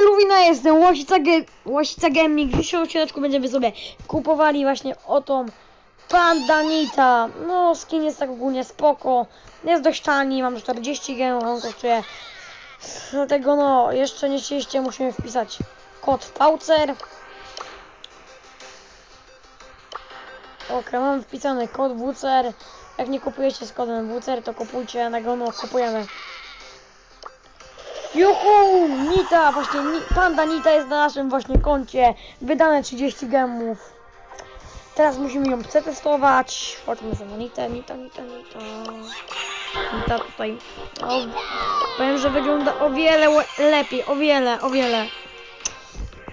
Eluwina jestem, Łosica, Ge Łosica Gaming. W dzisiejszym będziemy sobie kupowali właśnie o tą Pandanita. No, skin jest tak ogólnie spoko. Jest dość tani, mam 40 gemów, on kosztuje. Dlatego no, jeszcze nie chcieliście, musimy wpisać kod w paucer. Ok, mam wpisany kod WCR. Jak nie kupujecie z kodem WCR, to kupujcie, tego no, kupujemy. Juhu! Nita! Właśnie ni Panda Nita jest na naszym właśnie koncie. Wydane 30 gemów. Teraz musimy ją przetestować. Chodźmy sobie na Nitę, Nita, Nita, Nita. Nita tutaj. O, powiem, że wygląda o wiele lepiej, o wiele, o wiele.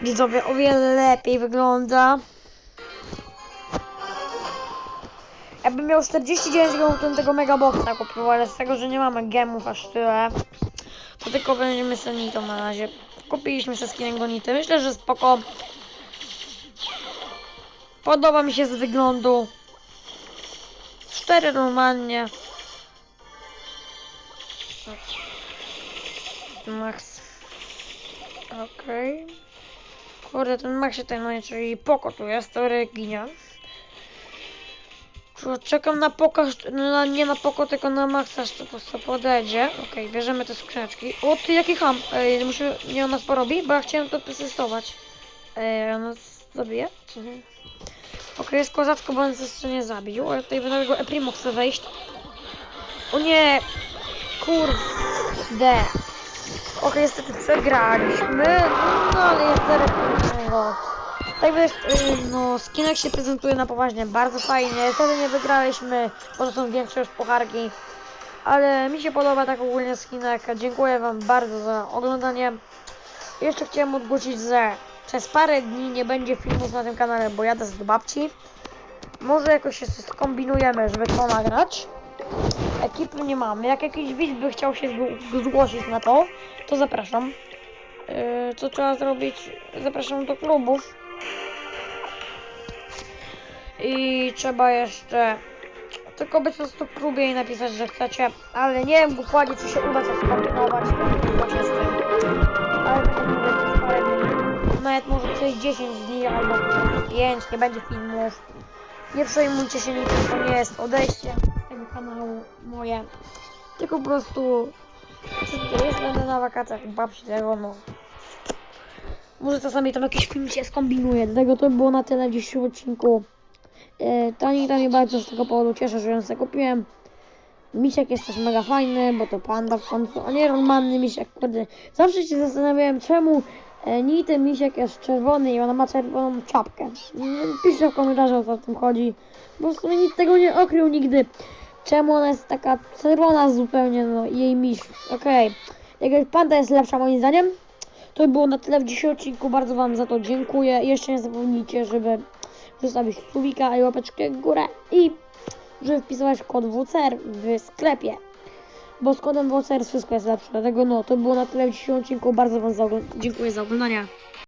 Widzowie, o wiele lepiej wygląda. Jakbym miał 49 gemów, to tego megaboxa kupił, ale z tego, że nie mamy gemów aż tyle, tylko będziemy Sonitą na razie. Kupiliśmy skinem Gonity. Myślę, że spoko. Podoba mi się z wyglądu. Cztery normalnie. Max. Okej. Kurde, ten Max się no, czyli Poko tu jest, to Reginia. Czekam na pokaż, na, nie na poko, tylko na Maxa, aż to po prostu podejdzie. Okej, bierzemy te skrzyneczki. O, ty jaki ham. Ej, muszę, nie ona porobi, bo ja chciałem to przetestować. Ej, ona zabije? Mhm. Okej, jest kozacko, bo on nas jeszcze nie zabił. Ale tutaj będę go Eprimo chce wejść. O nie! Kurde! Okej, niestety przegraliśmy. No ale jest innego. Tak wiesz, y, no skinek się prezentuje na poważnie bardzo fajnie. Wtedy nie wygraliśmy, bo to są większe już pucharki. Ale mi się podoba tak ogólnie skinek. Dziękuję wam bardzo za oglądanie. Jeszcze chciałem ogłosić, że przez parę dni nie będzie filmów na tym kanale, bo jadę do babci. Może jakoś się skombinujemy, żeby to nagrać. Ekipy nie mamy. Jak jakiś widz by chciał się zgł- zgłosić na to, to zapraszam. Yy, co trzeba zrobić? Zapraszam do klubów. I trzeba jeszcze tylko być po prostu klubie i napisać, że chcecie. Ale nie wiem dokładnie, czy się uda coś tym. Ale przez parę dni. Nawet może coś 10 dni albo 5, nie będzie filmów. Nie przejmujcie się niczym, to nie jest odejście z tego kanału moje. Tylko po prostu jest, będę na wakacjach babci tego, no. Może czasami tam jakiś film się skombinuje, dlatego to było na tyle w dzisiejszym odcinku. E, Tani mnie bardzo z tego powodu cieszę, że ją sobie kupiłem. Misiek jest też mega fajny, bo to panda w końcu, a nie normalny misiek. Kurde. Zawsze się zastanawiałem, czemu e, Nity misiek jest czerwony i ona ma czerwoną czapkę. Piszcie w komentarzach, o co w tym chodzi. Bo w sumie nikt tego nie okrył nigdy. Czemu ona jest taka czerwona zupełnie, no i jej miś. Okej. Jak panda jest lepsza moim zdaniem. To by było na tyle w dzisiejszym odcinku. Bardzo Wam za to dziękuję. Jeszcze nie zapomnijcie, żeby zostawić subika i łapeczkę w górę i żeby wpisywać kod WCR w sklepie. Bo z kodem WCR wszystko jest lepsze. Dlatego no, to było na tyle w dzisiejszym odcinku. Bardzo Wam za dziękuję za oglądanie.